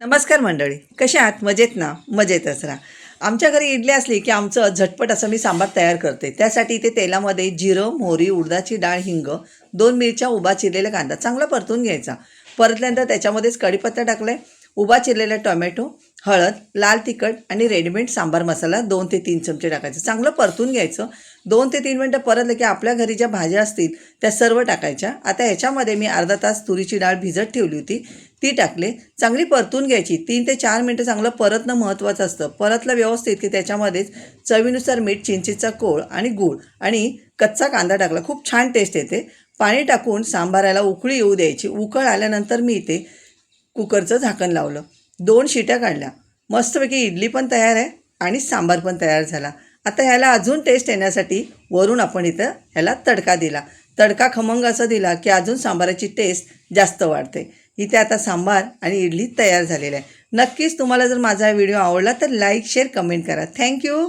नमस्कार मंडळी कशा आहात? मजेत ना? मजेतच राहा. आमच्या घरी इडली असली की आमचं झटपट असं मी सांबार तयार करते. त्यासाठी ते तेलामध्ये जिरं मोहरी उडदाची डाळ हिंग दोन मिरच्या उभा चिरलेला कांदा चांगला परतून घ्यायचा. परतल्यानंतर त्याच्यामध्येच कढीपत्ता टाकलं आहे उभा चिरलेला टोमॅटो हळद लाल तिखट आणि रेडीमेड सांबार मसाला दोन ते तीन चमचे टाकायचे. चांगलं परतून घ्यायचं. दोन ते तीन मिनटं परतलं की आपल्या घरी ज्या भाज्या असतील त्या सर्व टाकायच्या. आता ह्याच्यामध्ये मी अर्धा तास तुरीची डाळ भिजत ठेवली होती. ती टाकले. चांगली परतून घ्यायची. तीन ते चार मिनटं चांगलं परतणं महत्त्वाचं असतं. परतलं व्यवस्थित की त्याच्यामध्येच चवीनुसार मीठ चिंचेचा कोळ आणि गूळ आणि कच्चा कांदा टाकला. खूप छान टेस्ट येते. पाणी टाकून सांबाराला उकळी येऊ द्यायची. उकळ आल्यानंतर मी इथे कुकरचं झाकण लावलं. दोन शिट्या काढल्या. मस्तपैकी इडली पण तयार आहे आणि सांबार पण तयार झाला. आता ह्याला अजून टेस्ट येण्यासाठी वरून आपण इथं ह्याला तडका दिला. तडका खमंग असा दिला की अजून सांबाराची टेस्ट जास्त वाढते. इथे आता सांबार आणि इडली तयार झालेली आहे. नक्कीच तुम्हाला जर माझा व्हिडिओ आवडला तर लाईक शेअर कमेंट करा. Thank you